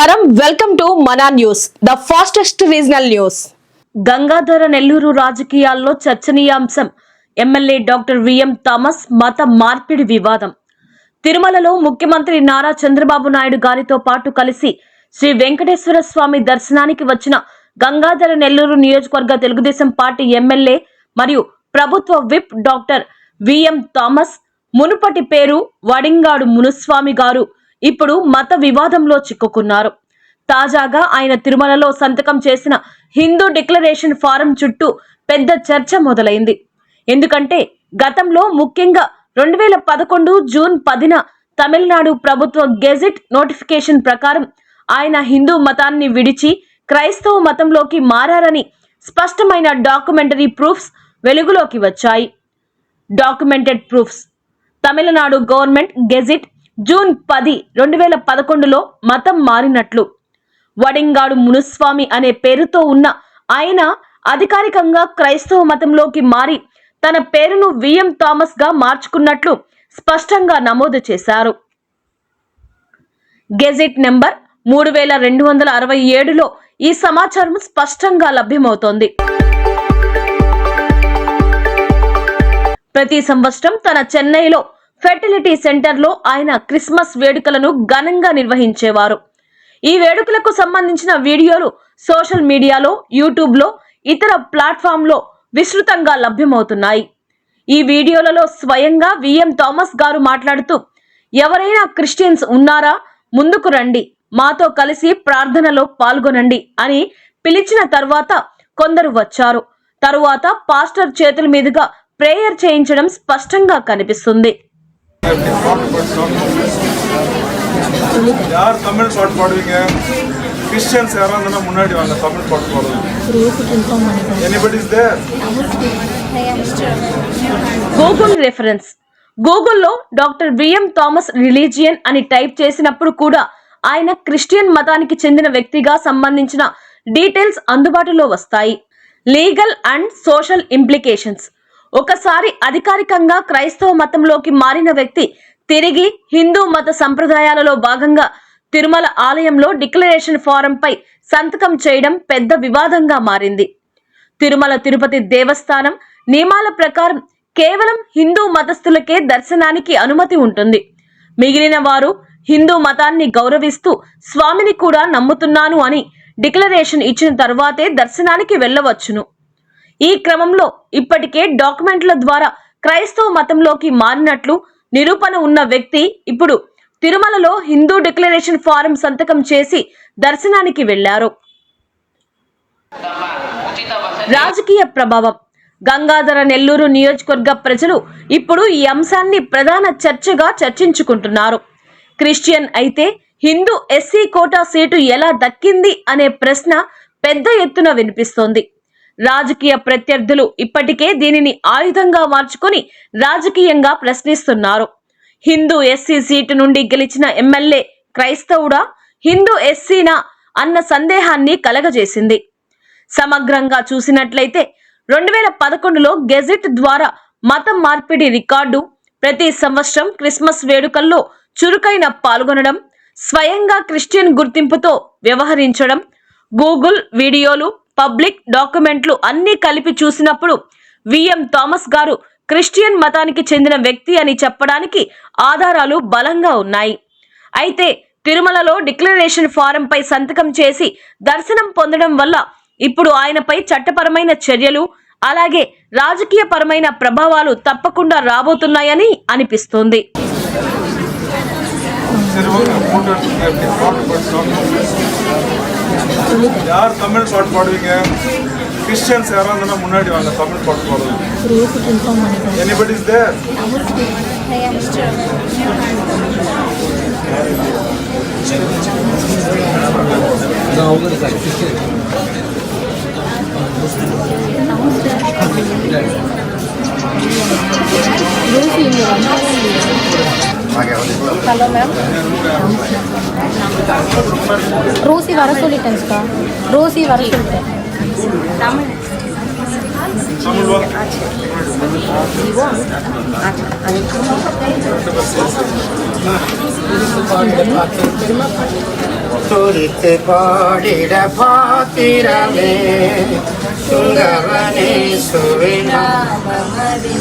నమస్కారం. Welcome to Mana news the fastest regional news. Gangadhara Nellore రాజకీయాల్లో చర్చనీయాంశం. MLA doctor VM Thomas మత మార్పిడి వివాదం. తిరుమలలో ముఖ్యమంత్రి నారా చంద్రబాబు నాయుడు గారితో పాటు కలిసి శ్రీ వెంకటేశ్వర స్వామి దర్శనానికి వచ్చిన గంగాధర నెల్లూరు నియోజకవర్గ తెలుగుదేశం పార్టీ ఎమ్మెల్యే మరియు ప్రభుత్వ విప్ డాక్టర్ విఎం థామస్ మునుపటి పేరు వడింగాడు మునుస్వామి గారు. ఇప్పుడు మత వివాదంలో చిక్కుకున్నారు. తాజాగా ఆయన తిరుమలలో సంతకం చేసిన హిందూ డిక్లరేషన్ ఫారం చుట్టూ పెద్ద చర్చ మొదలైంది. ఎందుకంటే గతంలో ముఖ్యంగా రెండు వేల పదకొండు జూన్ పదిన తమిళనాడు ప్రభుత్వ గెజిట్ నోటిఫికేషన్ ప్రకారం ఆయన హిందూ మతాన్ని విడిచి క్రైస్తవ మతంలోకి మారారని స్పష్టమైన డాక్యుమెంటరీ ప్రూఫ్స్ వెలుగులోకి వచ్చాయి. Documented proofs. Tamil Nadu government gazette June పది రెండు వేల పదకొండులో మతం మారినట్లు. వడింగాడు మునుస్వామి అనే పేరుతో ఉన్న ఆయన అధికారికంగా క్రైస్తవ మతంలోకి మారి తన పేరును విఎం థామస్గా మార్చుకున్నట్లు స్పష్టంగా నమోదు చేశారు. గెజిట్ నెంబర్ మూడు వేల రెండు వందల అరవై ఏడులో ఈ సమాచారం స్పష్టంగా లభ్యమవుతోంది. ప్రతి సంవత్సరం తన చెన్నైలో ఫెర్టిలిటీ సెంటర్లో ఆయన క్రిస్మస్ వేడుకలను ఘనంగా నిర్వహించేవారు. ఈ వేడుకలకు సంబంధించిన వీడియోలు సోషల్ మీడియాలో యూట్యూబ్లో ఇతర ప్లాట్ఫామ్లో విస్తృతంగా లభ్యమవుతున్నాయి. ఈ వీడియోలలో స్వయంగా విఎం థామస్ గారు మాట్లాడుతూ ఎవరైనా క్రిస్టియన్స్ ఉన్నారా? ముందుకు రండి. మాతో కలిసి ప్రార్థనలో పాల్గొనండి అని పిలిచిన తర్వాత కొందరు వచ్చారు. తరువాత పాస్టర్ చేతుల మీదుగా ప్రేయర్ చేయించడం స్పష్టంగా కనిపిస్తుంది. யார் தமிழ் பாட்டு பாடுவீங்க கிறிஸ்டியன்ஸ் யாரா இருந்தா முன்னாடி வாங்க தமிழ் பாட்டு பாடுவீங்க anybody is there Google reference గూగుల్లో డాక్టర్ విఎం థామస్ రిలీజియన్ అని టైప్ చేసినప్పుడు కూడా ఆయన క్రిస్టియన్ మతానికి చెందిన వ్యక్తిగా సంబంధించిన డీటెయిల్స్ అందుబాటులో వస్తాయి లీగల్ అండ్ సోషల్ ఇంప్లికేషన్స్ ఒకసారి అధికారికంగా క్రైస్తవ మతంలోకి మారిన వ్యక్తి తిరిగి హిందూ మత సంప్రదాయాలలో భాగంగా తిరుమల ఆలయంలో డిక్లరేషన్ ఫారంపై సంతకం చేయడం పెద్ద వివాదంగా మారింది. తిరుమల తిరుపతి దేవస్థానం నియమాల ప్రకారం కేవలం హిందూ మతస్థులకే దర్శనానికి అనుమతి ఉంటుంది. మిగిలిన వారు హిందూ మతాన్ని గౌరవిస్తూ స్వామిని కూడా నమ్ముతున్నాను అని డిక్లరేషన్ ఇచ్చిన తర్వాతే దర్శనానికి వెళ్ళవచ్చును. ఈ క్రమంలో ఇప్పటికే డాక్యుమెంట్ల ద్వారా క్రైస్తవ మతంలోకి మారినట్లు నిరూపణ ఉన్న వ్యక్తి ఇప్పుడు తిరుమలలో హిందూ డిక్లరేషన్ ఫారం సంతకం చేసి దర్శనానికి వెళ్ళారు రాజకీయ ప్రభావం. గంగాధర నెల్లూరు నియోజకవర్గ ప్రజలు ఇప్పుడు ఈ అంశాన్ని ప్రధాన చర్చగా చర్చించుకుంటున్నారు. క్రిస్టియన్ అయితే హిందూ ఎస్సీ కోటా సీటు ఎలా దక్కింది అనే ప్రశ్న పెద్ద ఎత్తున వినిపిస్తోంది. రాజకీయ ప్రత్యర్థులు ఇప్పటికే దీనిని ఆయుధంగా మార్చుకొని రాజకీయంగా ప్రశ్నిస్తున్నారు. హిందూ ఎస్సీ సీటు నుండి గెలిచిన ఎమ్మెల్యే క్రైస్తవుడా? హిందూ ఎస్సీనా? అన్న సందేహాన్ని కలగజేసింది. సమగ్రంగా చూసినట్లయితే రెండు వేల పదకొండులో గెజెట్ ద్వారా మతం మార్పిడి రికార్డు ప్రతి సంవత్సరం క్రిస్మస్ వేడుకల్లో చురుకైన పాల్గొనడం స్వయంగా క్రిస్టియన్ గుర్తింపుతో వ్యవహరించడం గూగుల్ వీడియోలు పబ్లిక్ డాక్యుమెంట్లు అన్నీ కలిపి చూసినప్పుడు విఎం థామస్ గారు క్రిస్టియన్ మతానికి చెందిన వ్యక్తి అని చెప్పడానికి ఆధారాలు బలంగా ఉన్నాయి. అయితే తిరుమలలో డిక్లరేషన్ ఫారంపై సంతకం చేసి దర్శనం పొందడం వల్ల ఇప్పుడు ఆయనపై చట్టపరమైన చర్యలు అలాగే రాజకీయపరమైన ప్రభావాలు తప్పకుండా రాబోతున్నాయని అనిపిస్తోంది. யார் தமிழ் பாட்டு பாடுவீங்க கிறிஸ்டியன்ஸ் யாரா இருந்தா முன்னாடி வாங்க தமிழ் பாட்டு பாடுவீங்க anybody is there hello ma'am Rousey வர சொல்லிட்டேன்க்கா ரோசி வர சொல்லிட்டேன் துரித்து பாடிட பாத்திரமே சுங்கவனே சுவிநாமதி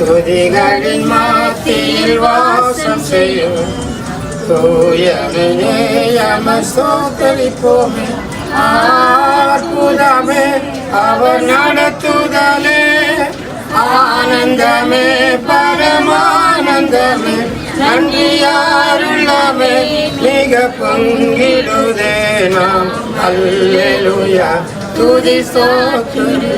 துதிகளின் மாத்தியில் வாசம் செய்யும் தூயவனே யம சோத்தரிப்போமே அற்புதமே அவர் நடத்துதலே ஆனந்தமே பரமானந்தமே நன்றியாருள்ளமே மிக பங்கிடுதே நாம் அல்லேலுயா துதி சோத்துருவோம்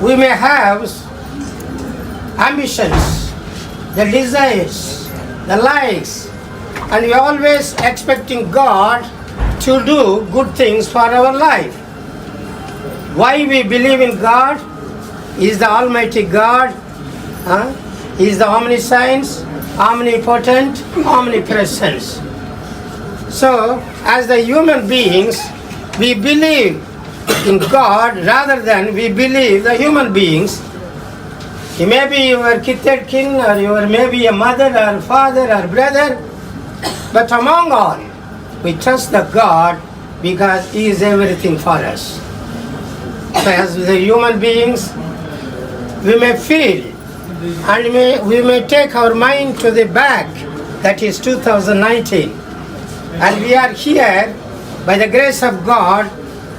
we may have ambitions, the desires, the likes, and we always expecting God to do good things for our life. Why we believe in God? Is the Almighty God. Huh? Is the omniscience, omnipotent, omnipresence. So, as the human beings, we believe in God rather than we believe the human beings. He may be your kith kin or your maybe a mother or father or brother, but among all, we trust the God because He is everything for us. As the human beings, we may feel and may, we may take our mind to the back, that is 2019. And we are here by the grace of God,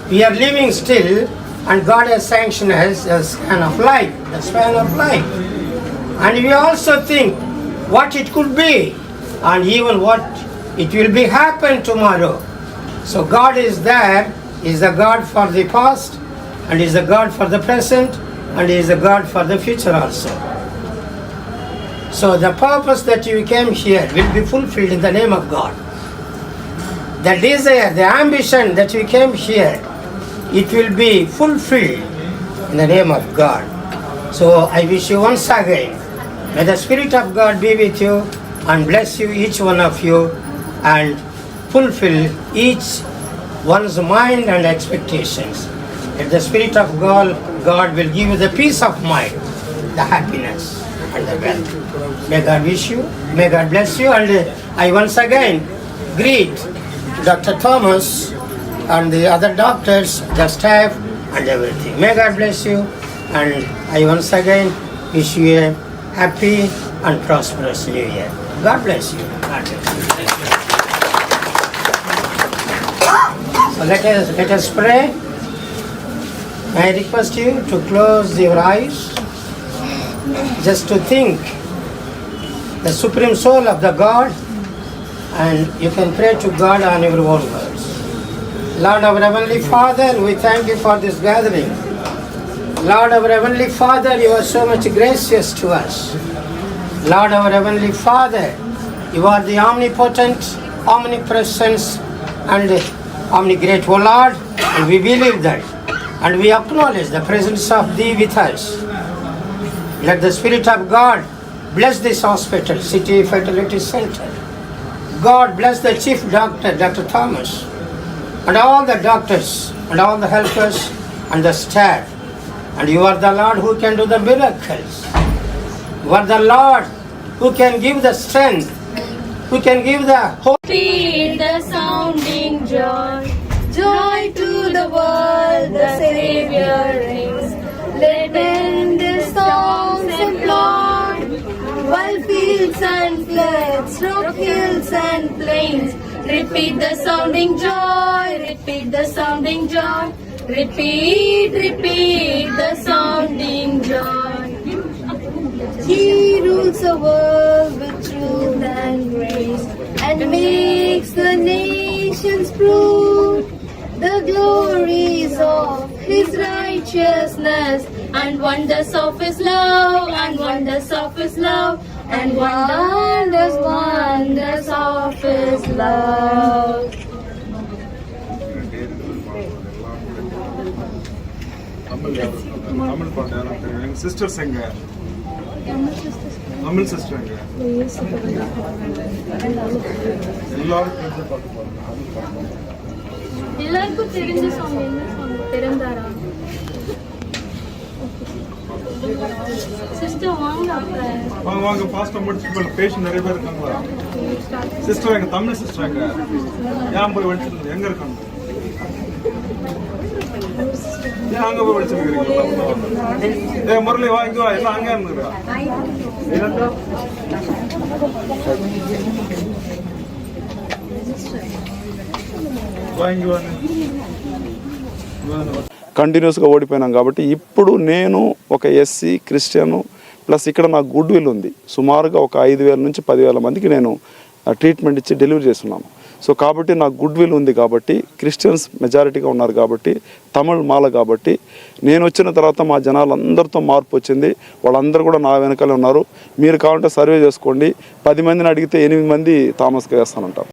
we are living still, and God has sanctioned us a span of life, the span of life. And we also think what it could be, and even what it will be happen tomorrow. So God is there, is the God for the past, and is the God for the present, and is the God for the future also. So the purpose that you came here will be fulfilled in the name of God. The desire, the ambition that you came here, it will be fulfilled in the name of God. So I wish you once again, may the Spirit of God be with you and bless you, each one of you, and fulfill each one's mind and expectations. If the Spirit of God, God will give you the peace of mind, the happiness, and the wealth. May God wish you, may God bless you, and I once again greet Dr. Thomas and the other doctors, the staff, and everything. May God bless you, and I once again wish you a happy and prosperous new year. God bless you. God bless you. So let us let us pray. I request you to close your eyes just to think the supreme soul of the God and you can pray to God on your own words. Lord our Heavenly Father, we thank you for this gathering. Lord our Heavenly Father, you are so much gracious to us. Lord our Heavenly Father, you are the omnipotent, omnipresence, and omnigreat, O Lord, and we believe that. And we acknowledge the presence of Thee with us. Let the Spirit of God bless this hospital, City Fertility Center. God bless the Chief Doctor, Dr. Thomas, and all the doctors, and all the helpers, and the staff. And you are the Lord who can do the miracles. You are the Lord who can give the strength, who can give the hope. Beat the sounding joy, joy to the world, the Savior reigns. Let the songs applaud, while fields and floods, rock hills and plains. Repeat the sounding joy, repeat the sounding joy, repeat, repeat the sounding joy. He rules the world with truth and grace and makes the nations prove the glories of His righteousness, and wonders of His love, and wonders of His love, and wonders, wonders of His love. Sisters எங்க? Tamil sister எங்க? எல்லாருக்கும் தெரிஞ்ச song என்ன song பிறந்தாரா? வாங்க வாங்க வாங்க ஃபாஸ்ட்டாக முடிச்சு போய் பேஷண்ட் நிறைய பேர் இருக்காங்களா? சிஸ்டர் எங்க தமிழ் சிஸ்டர் எங்க ஏன் போய் வடிச்சிருந்தது எங்க இருக்காங்க? ஏன் அங்க போய் வடிச்சிருக்கீங்க ஏ முரளி வா இங்க வா எல்லாம் அங்கே இருந்துருக்கா வாங்கி வாங்க కంటిన్యూస్గా ఓడిపోయినాం కాబట్టి ఇప్పుడు నేను ఒక ఎస్సీ క్రిస్టియను ప్లస్ ఇక్కడ నాకు గుడ్ విల్ ఉంది. సుమారుగా ఒక ఐదు వేల నుంచి పదివేల మందికి నేను ట్రీట్మెంట్ ఇచ్చి డెలివరీ చేస్తున్నాను సో కాబట్టి నాకు గుడ్ విల్ ఉంది కాబట్టి క్రిస్టియన్స్ మెజారిటీగా ఉన్నారు కాబట్టి తమిళ్ మాల కాబట్టి నేను వచ్చిన తర్వాత మా జనాలందరితో మార్పు వచ్చింది. వాళ్ళందరూ కూడా నా వెనకాలే ఉన్నారు. మీరు కావాలంటే సర్వే చేసుకోండి. పది మందిని అడిగితే ఎనిమిది మంది థామస్గా వేస్తానంటారు.